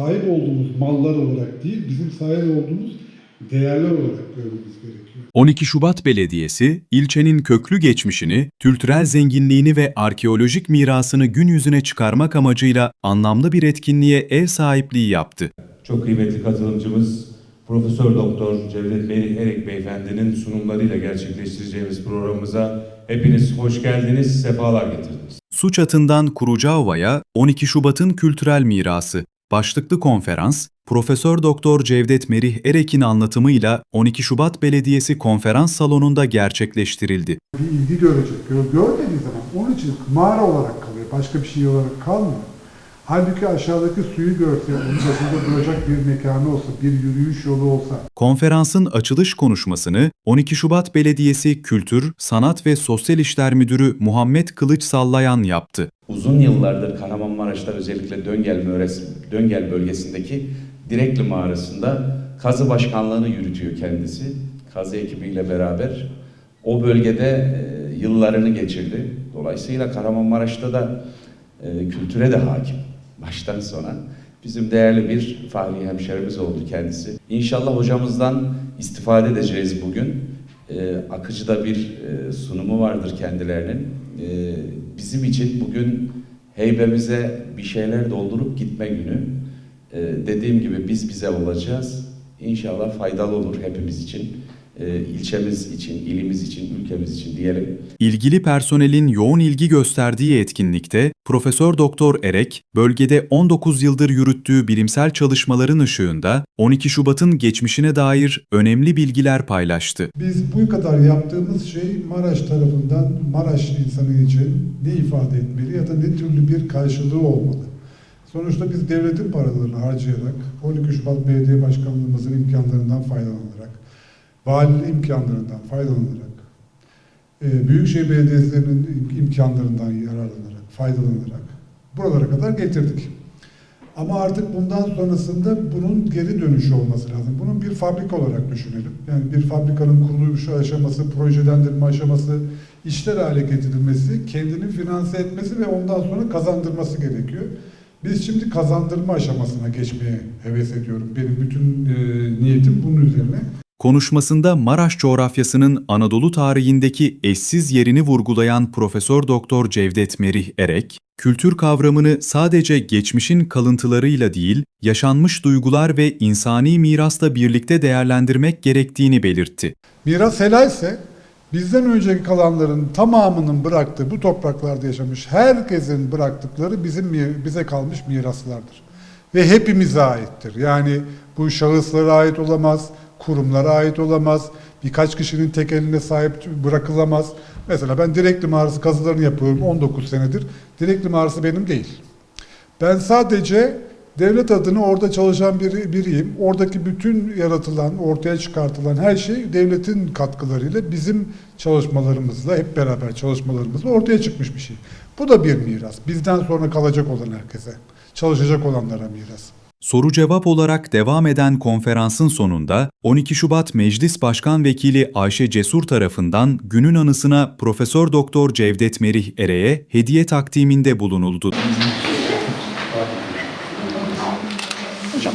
sahip olduğumuz mallar olarak değil, bizim sahip olduğumuz değerler olarak görmemiz gerekiyor. 12 Şubat Belediyesi, ilçenin köklü geçmişini, kültürel zenginliğini ve arkeolojik mirasını gün yüzüne çıkarmak amacıyla anlamlı bir etkinliğe ev sahipliği yaptı. Çok kıymetli katılımcımız Profesör Doktor Cevdet Bey Erek Beyefendinin sunumlarıyla gerçekleştireceğimiz programımıza hepiniz hoş geldiniz, sefalar getirdiniz. Su çatından Kurucaova'ya 12 Şubat'ın kültürel mirası başlıklı konferans, Profesör Doktor Cevdet Merih Erek'in anlatımıyla 12 Şubat Belediyesi konferans salonunda gerçekleştirildi. Bir ilgi görecek. Gör, görmediği zaman onun için mağara olarak kalıyor. Başka bir şey olarak kalmıyor. Halbuki aşağıdaki suyu görse, başında duracak bir mekanı olsa, bir yürüyüş yolu olsa, Konferansın açılış konuşmasını 12 Şubat Belediyesi Kültür, Sanat ve Sosyal İşler Müdürü Muhammed Kılıç Sallayan yaptı. Uzun yıllardır Kahramanmaraş'ta özellikle Döngel, bölgesi, Döngel bölgesindeki Direkli Mağarası'nda kazı başkanlığını yürütüyor kendisi. Kazı ekibiyle beraber. O bölgede e, yıllarını geçirdi. Dolayısıyla Kahramanmaraş'ta da e, kültüre de hakim. Baştan sona. Bizim değerli bir fahri hemşerimiz oldu kendisi. İnşallah hocamızdan istifade edeceğiz bugün. E, akıcı da bir e, sunumu vardır kendilerinin. E, bizim için bugün heybemize bir şeyler doldurup gitme günü. E, dediğim gibi biz bize olacağız. İnşallah faydalı olur hepimiz için. E, ilçemiz için, ilimiz için, ülkemiz için diyelim. İlgili personelin yoğun ilgi gösterdiği etkinlikte Profesör Doktor Erek, bölgede 19 yıldır yürüttüğü bilimsel çalışmaların ışığında 12 Şubat'ın geçmişine dair önemli bilgiler paylaştı. biz bu kadar yaptığımız şey Maraş tarafından Maraş insanı için ne ifade etmeli ya da ne türlü bir karşılığı olmalı. Sonuçta biz devletin paralarını harcayarak, 12 Şubat Belediye Başkanlığımızın imkanlarından faydalanarak, valiliğin imkanlarından faydalanarak, e, Büyükşehir Belediyesi'nin im- imkanlarından yararlanarak, faydalanarak buralara kadar getirdik. Ama artık bundan sonrasında bunun geri dönüşü olması lazım. Bunun bir fabrika olarak düşünelim. Yani bir fabrikanın kuruluşu aşaması, projelendirme aşaması, işler hale getirilmesi, kendini finanse etmesi ve ondan sonra kazandırması gerekiyor. Biz şimdi kazandırma aşamasına geçmeye heves ediyorum. Benim bütün e, niyetim bunun üzerine. Konuşmasında Maraş coğrafyasının Anadolu tarihindeki eşsiz yerini vurgulayan Profesör Doktor Cevdet Merih Erek, kültür kavramını sadece geçmişin kalıntılarıyla değil, yaşanmış duygular ve insani mirasla birlikte değerlendirmek gerektiğini belirtti. Miras helalse bizden önceki kalanların tamamının bıraktığı bu topraklarda yaşamış herkesin bıraktıkları bizim bize kalmış miraslardır. Ve hepimize aittir. Yani bu şahıslara ait olamaz, kurumlara ait olamaz, birkaç kişinin tek eline sahip bırakılamaz. Mesela ben Direkli Mağarası kazılarını yapıyorum 19 senedir. Direkli Mağarası benim değil. Ben sadece devlet adına orada çalışan biri, biriyim. Oradaki bütün yaratılan, ortaya çıkartılan her şey devletin katkılarıyla bizim çalışmalarımızla, hep beraber çalışmalarımızla ortaya çıkmış bir şey. Bu da bir miras. Bizden sonra kalacak olan herkese, çalışacak olanlara miras. Soru cevap olarak devam eden konferansın sonunda 12 Şubat Meclis Başkan Vekili Ayşe Cesur tarafından günün anısına Profesör Doktor Cevdet Merih Ere'ye hediye takdiminde bulunuldu. Hocam.